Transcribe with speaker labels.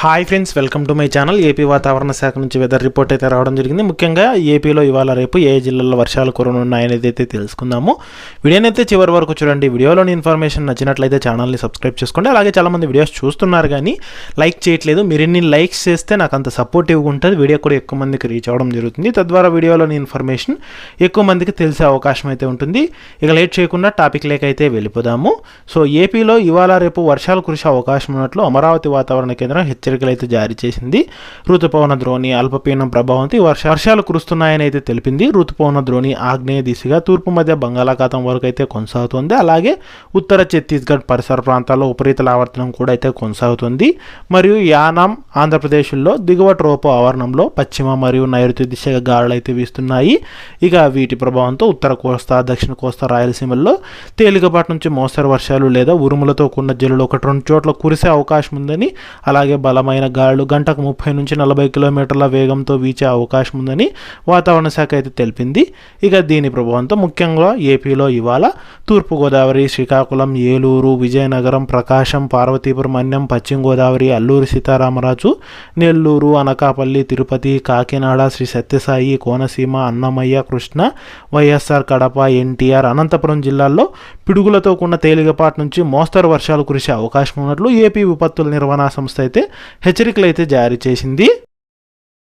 Speaker 1: Hi friends welcome to my channel AP వాతావరణ శాఖ నుంచి వెదర్ రిపోర్ట్ అయితే రావడం జరిగింది. ముఖ్యంగా ఏపీలో ఇవాళ రేపు ఏ జిల్లాల్లో వర్షాలు కురనున్నాయనేది అయితే తెలుసుకుందాము. వీడియోనైతే చివరి వరకు చూడండి. వీడియోలోని ఇన్ఫర్మేషన్ నచ్చినట్లయితే ఛానల్ని సబ్స్క్రైబ్ చేసుకోండి. అలాగే చాలామంది వీడియోస్ చూస్తున్నారు కానీ లైక్ చేయట్లేదు. మీరు ఎన్ని లైక్స్ చేస్తే నాకు అంత సపోర్టివ్గా ఉంటుంది వీడియో కూడా ఎక్కువ మందికి రీచ్ అవ్వడం జరుగుతుంది. తద్వారా వీడియోలోని ఇన్ఫర్మేషన్ ఎక్కువ మందికి తెలిసే అవకాశం అయితే ఉంటుంది. ఇక లేట్ చేయకుండా టాపిక్ లేకైతే అయితే వెళ్ళిపోదాము. సో ఏపీలో ఇవాళ రేపు వర్షాలు కురిసే అవకాశం ఉన్నట్లు అమరావతి వాతావరణ కేంద్రం హెచ్చరికలు అయితే జారీ చేసింది. ఋతుపవన ద్రోణి అల్పపీడనం ప్రభావంతో ఈ వర్ష వర్షాలు కురుస్తున్నాయని అయితే తెలిపింది. ఋతుపవన ద్రోణి ఆగ్నేయ దిశగా తూర్పు మధ్య బంగాళాఖాతం వరకు అయితే కొనసాగుతుంది. అలాగే ఉత్తర ఛత్తీస్గఢ్ పరిసర ప్రాంతాల్లో ఉపరితల ఆవర్తనం కూడా అయితే కొనసాగుతుంది. మరియు యానాం ఆంధ్రప్రదేశ్లో దిగువ ట్రోపో ఆవరణంలో పశ్చిమ మరియు నైరుతి దిశగా గాలులు అయితే వీస్తున్నాయి. ఇక వీటి ప్రభావంతో ఉత్తర కోస్తా దక్షిణ కోస్తా రాయలసీమల్లో తేలికపాటి నుంచి మోస్తరు వర్షాలు లేదా ఉరుములతో కూడిన జల్లులు ఒకటి రెండు చోట్ల కురిసే అవకాశం ఉందని అలాగే బలమైన గాలులు గంటకు ముప్పై నుంచి నలభై కిలోమీటర్ల వేగంతో వీచే అవకాశం ఉందని వాతావరణ శాఖ అయితే తెలిపింది. ఇక దీని ప్రభావంతో ముఖ్యంగా ఏపీలో ఇవాళ తూర్పుగోదావరి శ్రీకాకుళం ఏలూరు విజయనగరం ప్రకాశం పార్వతీపురం అన్యం పశ్చిమ గోదావరి అల్లూరి సీతారామరాజు నెల్లూరు అనకాపల్లి తిరుపతి కాకినాడ శ్రీ సత్యసాయి కోనసీమ అన్నమయ్య కృష్ణ వైఎస్ఆర్ కడప ఎన్టీఆర్ అనంతపురం జిల్లాల్లో పిడుగులతో కూడిన తేలికపాటి నుంచి మోస్తరు వర్షాలు కురిసే అవకాశం ఉన్నట్లు ఏపీ విపత్తుల నిర్వహణ సంస్థ అయితే హెచ్చరికలు అయితే జారీ చేసింది.